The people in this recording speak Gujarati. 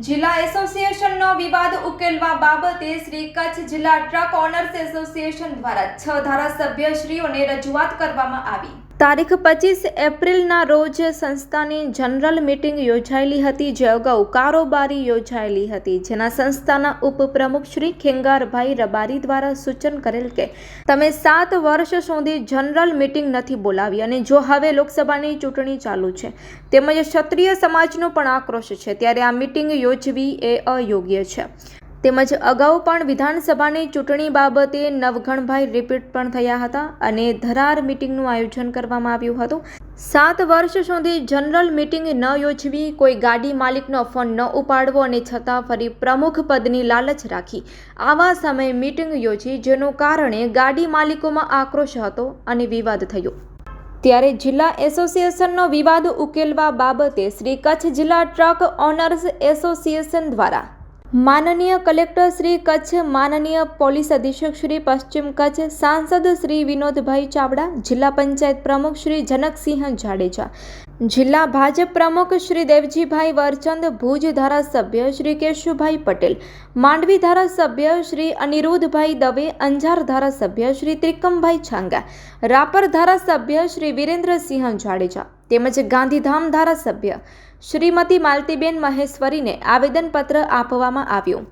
જિલ્લા એસોસિએશનનો વિવાદ ઉકેલવા બાબતે શ્રી કચ્છ જિલ્લા ટ્રક ઓનર્સ એસોસિએશન દ્વારા છ ધારાસભ્યશ્રીઓને રજૂઆત કરવામાં આવી. તારીખ પચીસ એપ્રિલના રોજ સંસ્થાની જનરલ મિટિંગ યોજાયેલી હતી, જે અગાઉ કારોબારી યોજાયેલી હતી. જેના સંસ્થાના ઉપપ્રમુખ શ્રી ખેંગારભાઈ રબારી દ્વારા સૂચન કરેલ કે, તમે સાત વર્ષ સુધી જનરલ મિટિંગ નથી બોલાવી અને જો હવે લોકસભાની ચૂંટણી ચાલુ છે, તેમજ ક્ષત્રિય સમાજનો પણ આક્રોશ છે, ત્યારે આ મિટિંગ યોજવી એ અયોગ્ય છે. તેમજ અગાઉ પણ વિધાનસભાની ચૂંટણી બાબતે નવઘણભાઈ રિપીટ પણ થયા હતા અને ધરાર મિટિંગનું આયોજન કરવામાં આવ્યું હતું. સાત વર્ષ સુધી જનરલ મિટિંગ ન યોજવી, કોઈ ગાડી માલિકનો ફોન ન ઉપાડવો અને છતાં ફરી પ્રમુખ પદની લાલચ રાખી. આવા સમયે મિટિંગ યોજી, જેનું કારણે ગાડી માલિકોમાં આક્રોશ હતો અને વિવાદ થયો. ત્યારે જિલ્લા એસોસિએશનનો વિવાદ ઉકેલવા બાબતે શ્રી કચ્છ જિલ્લા ટ્રક ઓનર્સ એસોસિએશન દ્વારા માનનીય કલેક્ટર શ્રી કચ્છ, માનનીય પોલીસ અધિક્ષક શ્રી પશ્ચિમ કચ્છ, સાંસદ શ્રી વિનોદભાઈ ચાવડા, જિલ્લા પંચાયત પ્રમુખ શ્રી જનકસિંહ જાડેજા, જિલ્લા ભાજપ પ્રમુખ શ્રી દેવજીભાઈ વરચંદ, ભુજ ધારાસભ્ય શ્રી કેશુભાઈ પટેલ, માંડવી ધારાસભ્ય શ્રી અનિરુદ્ધભાઈ દવે, અંજાર ધારાસભ્ય શ્રી ત્રિકમભાઈ છાંગા, રાપર ધારાસભ્ય શ્રી વિરેન્દ્રસિંહ જાડેજા તેમજ ગાંધીધામ ધારાસભ્ય શ્રીમતી માલતીબેન મહેશ્વરીને આવેદનપત્ર આપવામાં આવ્યું.